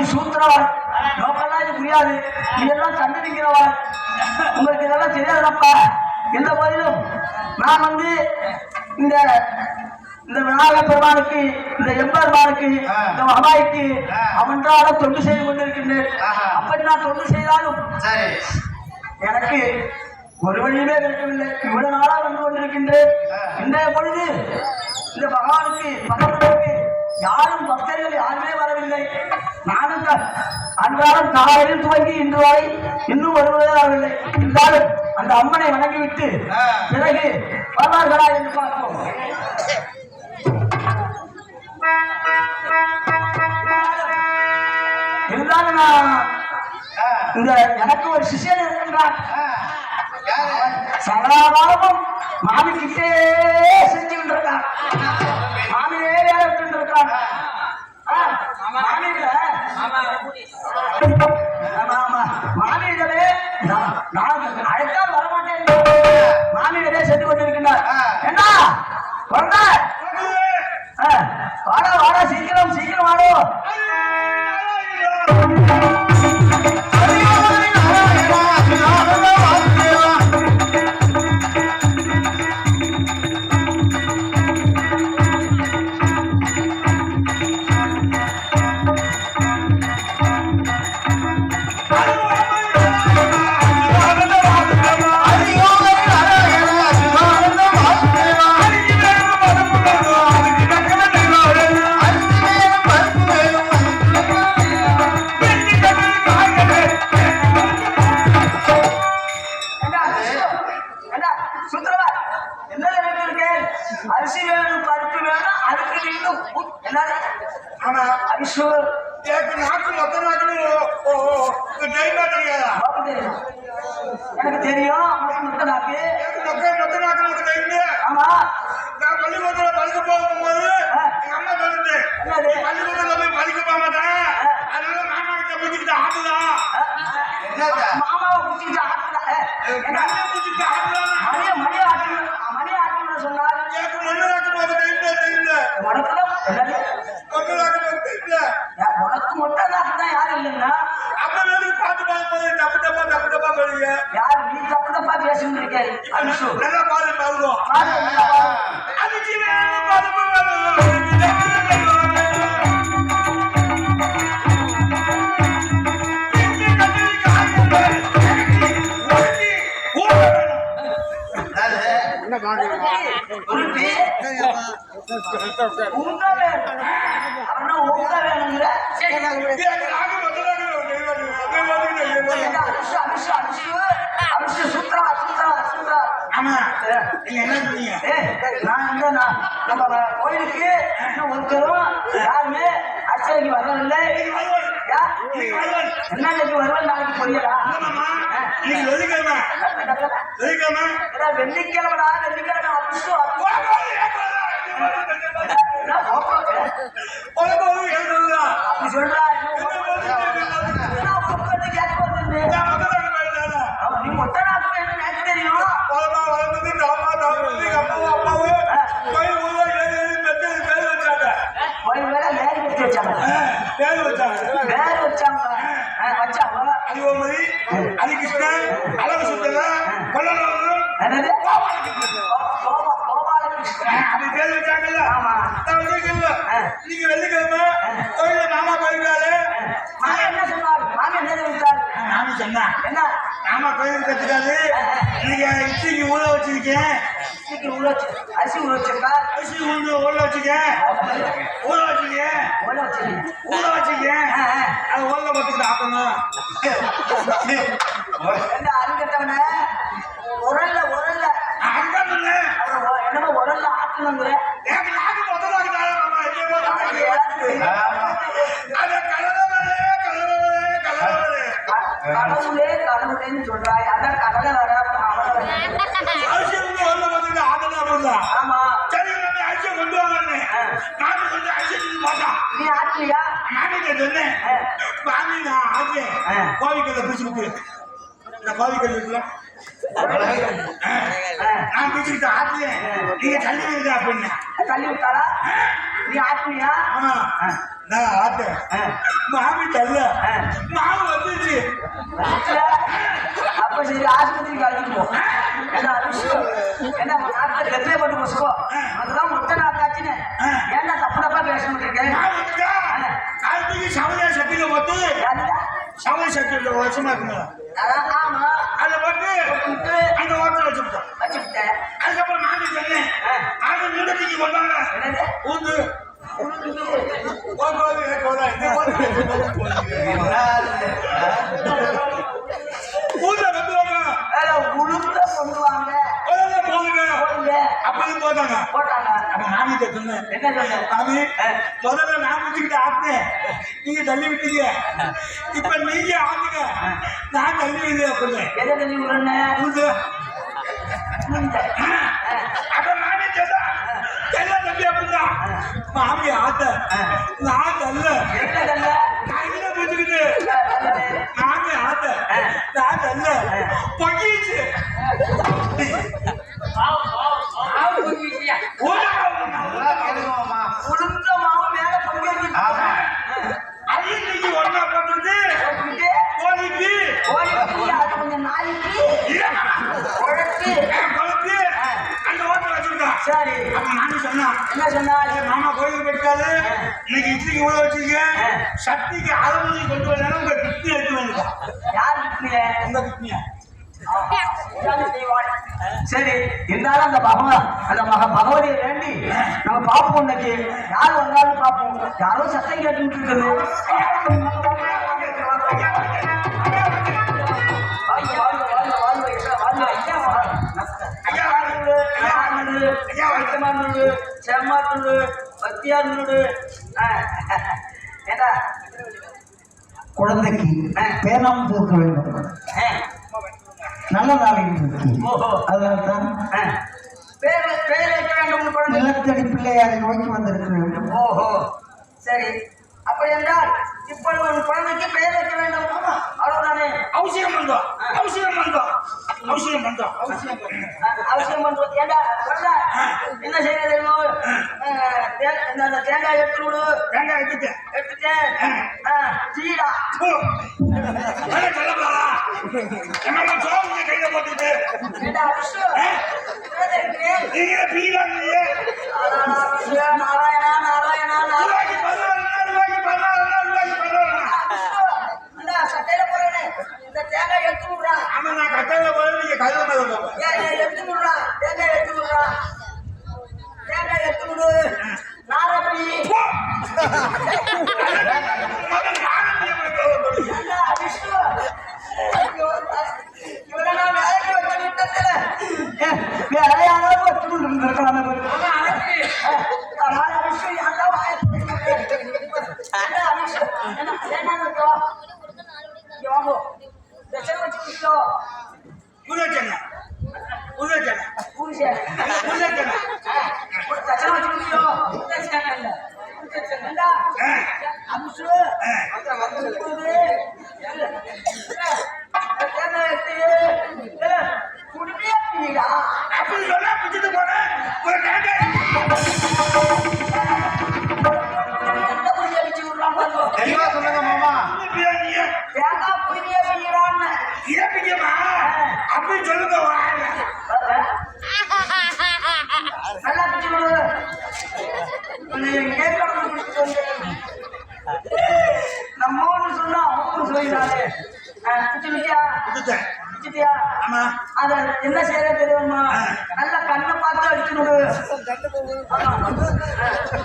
நீ சூத்திரவாள் நோக்கெல்லாம் இது புரியாது. இதெல்லாம் கண்டுபிடிக்கிறவாள் உங்களுக்கு இதெல்லாம் தெரியாதுப்பா. எந்த போதிலும் நான் வந்து இந்த இந்த விநாயகர் பெருமானுக்கு இந்த எம்பெருமானுக்கு இந்த மகாய்க்கு அவன்றால தொண்டு செய்து கொண்டிருக்கின்றேன். அப்படி நான் தொண்டு செய்தாலும் எனக்கு ஒரு வழியுமே இருக்கவில்லை. இவ்வளவு நாளா வந்து கொண்டிருக்கின்றேன். இன்றைய பொழுது இந்த பகவானுக்கு பகவானுக்கு யாரும் பக்தர்கள் யாருமே வரவில்லை. நானும் அன்றாடம் காலையில் துவங்கி இன்று வரை இன்னும் வருவதே வரவில்லை. இருந்தாலும் அந்த அம்மனை வணங்கிவிட்டு பிறகு வருவார்களா என்று பார்ப்போம். இருந்தாலும் நான் இந்த எனக்கு ஒரு சிஷியன் இருக்கின்றான். சதாகாலமும் மாமி கிட்டே செஞ்சு கொண்டிருக்கான் மாமியே வேலை விட்டு இருக்கான் மாமியில. ஆமா நல்லா பாரு பாருவோம் பாரு, நல்லா பாரு. அதுக்கு மேல பருப்பு வேணும். என்ன நான் வந்து நம்ம கோயிலுக்கு இன்னும் ஒருத்தரும் யாருமே அர்ச்சனைக்கு வரவில்லை. என்ன வருவது நாளைக்கு புரியலா? வெள்ளிக்கிழமை. வெள்ளிக்கிழமை. வெள்ளிக்கிழமைடா வெள்ளிக்கிழமை அப்போ அப்படி சொல்றா வச்சாங்க வேறு வச்சாங்க? ஆ, வச்சாங்க. அது ஒரு அது கிருஷ்ணன் அழகு சுத்தல கொல்லணும் என்னது? கோபா கோபாலகிருஷ்ணன் அப்படி பேர் வச்சாங்கல்ல. நான் வந்து ஆ. நீங்க வெள்ளிக்கிழமை கோயில மாமா போயிருக்காரு மாமி என்ன சொன்னார்? மாமி என்ன நானும் சொன்னேன் என்ன? மாமா கோயிலுக்கு கத்துக்காது இன்னைக்கு இட்லிக்கு ஊற வச்சிருக்கேன். இன்னைக்கு ஊற வச்சு அரிசி ஊற வச்சிருக்கா? அரிசி ஊற ஊற வச்சிருக்கேன். ஊற வச்சிருக்கேன். ஊற வச்சிருக்கீங்க ஊற வச்சிருக்கேன். அது ஊர்ல போட்டு சாப்பிடணும். அருங்கட்டவன உரல்ல உரல்ல. உ- என்னமோ உரல்ல ஆட்டணுங்கிற. எனக்கு நாக்கு இருக்காரு கடவுளேன்னு சொல்றாய் அதான் கடலை வர வந்து ஆமா. சரி நான் அரிசியை கொண்டு வாங்கன்னு. கொஞ்சம் அரிசி தூக்கி போட்டான் நீ ஆட்டலையா மாமிட்ட சொன்னேன். மாமி நான் ஆடுறேன் ஆ. கோவிக்கல்ல இந்த கோவிக்கல் இருக்குல்ல? நான் பிடிச்சிக்கிட்டு ஆடுறேன் நீங்க தள்ளி வைங்க அப்படின்னு. தள்ளி விட்டாளா? நீ ஆட்டலையா ஆமா. நான் ஆட்டேன். மாமி தள்ள. மாவு வந்துச்சு? அப்ப சரி ஆஸ்பத்திரிக்கு அழைச்சிட்டு போ. என்ன விஷயம் என்ன நாட்டில் கத்திலே போட்டு போசுக்கோ? அதுதான் முட்டை நாட்டாச்சுன்னு ஏன்டா தப்பு தப்பா பேச மாட்டேங்க மாவு சமையல சட்டியில போட்டு சமையல் சட்டியில வருஷமா இருக்குங்க ஆமா. அதை போட்டு அந்த ஓட்டல் வச்சுட்டோம் வச்சுக்கிட்டேன் அதுக்கப்புறம் மாமி சொன்னேன் அது நின்றதுக்கு கொண்டாங்க ஊந்து. உனக்கு போட்டாங்க அப்ப மாமிட்ட சொன்னேன் என்ன முதல்ல நான் முடிச்சுக்கிட்டு ஆட்டினேன் நீங்க தள்ளி விட்டீங்க இப்ப நீங்க ஆட்டுங்க நான் தள்ளி விடு அப்படின்னு எதை தண்ணி விடுறேன்னு ஊந்து உளுந்த. அப்ப மாமி சொன்னா தள்ள தம்பி அப்படின்னா மாமி ஆட்ட நான் தள்ள கையில பிடிச்சுக்கிட்டு மாமி ஆட்ட நான் தள்ள பொங்கிச்சு உளுந்த மாவு மேல பங்கேற்று அதையும் நீங்க ஒன்னா போட்டுட்டு கோழிக்கு கோழிக்கு அது கொஞ்சம் நாளைக்கு உழைச்சு குழம்பு அந்த ஓட்டல் வச்சுருக்கா சரி அப்ப மாமி சொன்னா என்ன சொன்னாரு மாமா கோயிலுக்கு போயிட்டாரு ஊற வச்சிருக்கேன் சட்னிக்கு அரை கொண்டு வந்தாலும் உங்க கிட்னி எடுத்து வந்துட்டா. யார் வீட்டுல உங்க கிட்னியா சரி இருந்தாலும் அந்த பகவான் அந்த மக பகவதியை வேண்டி நம்ம பார்ப்போம் இன்னைக்கு. யார் வந்தாலும் பார்ப்போம். யாரோ சத்தம் கேட்டுட்டு இருக்குது வாங்க, வாங்க, வாங்க, குழந்தைக்கு பேனாம் தூக்க வேண்டும். நல்ல இருக்கு. ஓஹோ. அதனால தான் வேண்டும் நிலத்தடி பிள்ளையாரை நோக்கி வந்திருக்கிறேன் ஓஹோ. சரி. அப்படி என்றால் இப்பொழுது ஒரு குழந்தைக்கு பெயர் வைக்க வேண்டும். அவ்வளவுதானே? அவசியம் வந்தோம் அவசியம் வந்தோம் அவசியம் வந்தோம் அவசியம் வந்தோம் அவசியம் பண்றது ஏண்டா? குழந்தை என்ன செய்ய அந்த தேங்காய் எடுத்து விடு. வெங்காயம் எடுத்துட்டேன். எடுத்துட்டேன். சீடா. சொல்லப்படாதா? என்னம்மா சோறுங்க கையில போட்டுட்டு? நீங்க நாராயணா, விஷ்ணு, நாராயணா நாராயணா நாராயணா. போறேனே தேங்காய் எடுத்து விடுறா. ஆமா நான் கட்டாய போய் நீங்க கழுத மேல போங்க எடுத்து விடுறா. தேங்காய் எடுத்து விடுறா. தேங்காய் எடுத்து விடு. நாரப்பி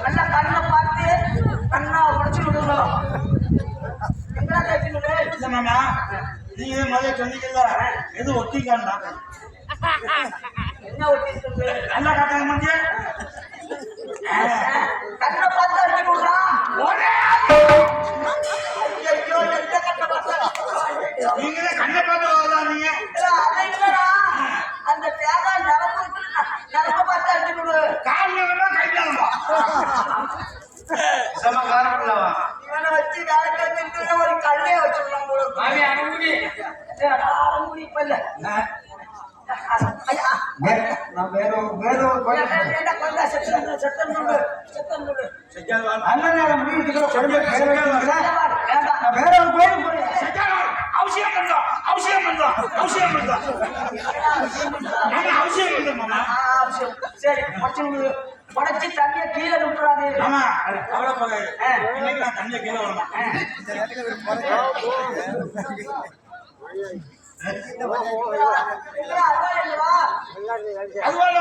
நல்ல கண்ணை பார்த்து கண்ணா உடைச்சு விடுங்க எங்கடா தட்டி விடு இல்ல மாமா நீங்க முதல்ல சொன்னீங்கல்ல எது ஒட்டிக்கான்னு என்ன ஒட்டி நல்லா காட்டாங்க மாட்டியா சரி, உடைச்சு தண்ணியை கீழே விட்டுறாதே ஆமா. நான் தண்ணியை கீழே வரணும் இல்ல, அதான் இல்லவா? அதுவால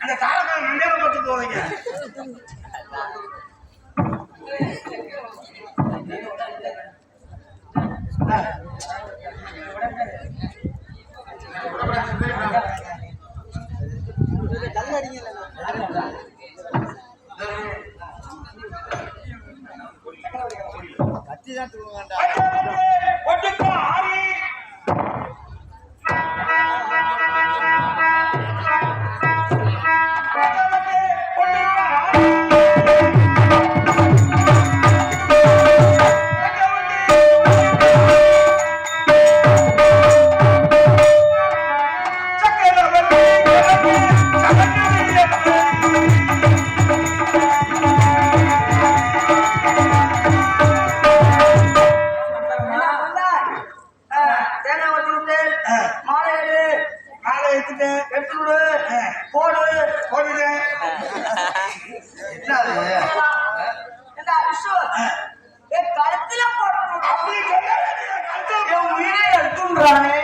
அந்த தாளக்கார மண்டையில பார்த்து போவீங்க தான் ஆரி வேண்டாம் Thank you. கழுத்துல என் உயிரை எடுத்துன்றானே,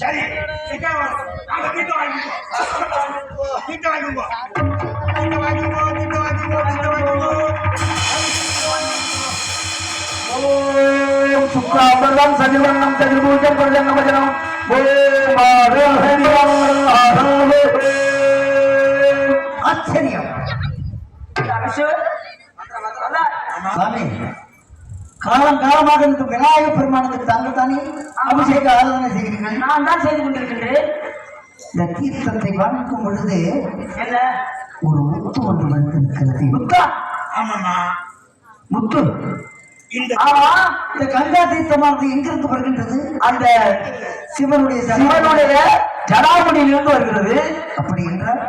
சரி அங்க வீட்டை வாங்கிக்கோ வீட்டை வாங்கிக்கோ வீட்டை வாங்கிக்கோ வீட்டை வாங்கிக்கோ வீட்டை வாங்கிக்கோ ஓம் சுக்லாம்பரம் சதிவண்ணம் சதிர்பூஜம் பிரஜன்ன வச்சனம் ஆச்சரியம் காலமாக இந்த விநாயக பெருமானுக்கு தாங்கள் தானே அபிஷேக ஆராதனை செய்கிறீர்கள். நான் தான் செய்து கொண்டிருக்கின்றேன். இந்த தீர்த்தத்தை வாங்கிக்கும் பொழுது என்ன? ஒரு முத்து ஒன்று வந்திருக்கிறது முத்தா? ஆமாம்மா. முத்து. இந்த ஆமா இந்த கங்கா தீர்த்தமானது எங்கிருந்து வருகின்றது? அந்த சிவனுடைய சிவனுடைய ஜடாமுடியிலிருந்து வருகிறது. அப்படி என்றால்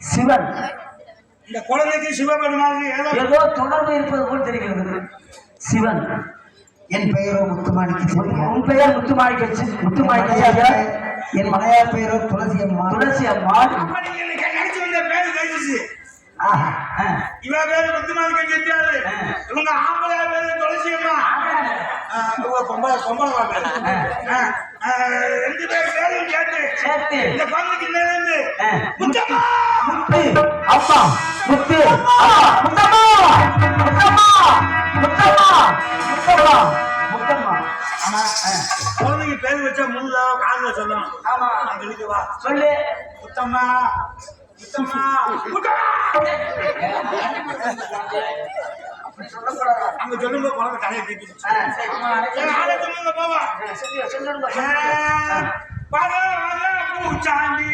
சிவன். இந்த குழந்தைக்கு சிவபெருமானுக்கு ஏதோ ஏதோ தொடர்பு இருப்பது போல் தெரிகிறது. சிவன். என் பெயரோ முத்துமாணிக்கு. உன் பெயர் முத்துமாணிக்க முத்துமாணிக்க என் மனையார் பெயரோ துளசி அம்மா துளசி இன்னைக்கு நினைச்சு வந்த பேரு கழிச்சு. இவ பேரு முத்துமாரி கட்டியாரு இவங்க ஆம்பளை பேரு துளசி அம்மா. பொம்பளை பொம்பளை. ரெண்டு பேர் பேரும் கேட்டு சேர்த்து. இந்த நேர்ந்து ஆ. முத்தம்மா! முத்து அப்பா. முத்து அப்பா. முத்தம்மா! முத்தம்மா! முத்தம்மா முத்தம்மா முத்தம்மா ஆமா ஆ. பேர் வச்சா மூணு தடவை காதுல சொல்லணும் ஆமா அங்க இருக்கு வா சொல்லு முத்தம்மா முத்தம்மா அங்க சொல்லுங்க குழந்தை தலையை தூக்கிடுச்சு போவா சொல்லுங்க. பாரு பூச்சாண்டி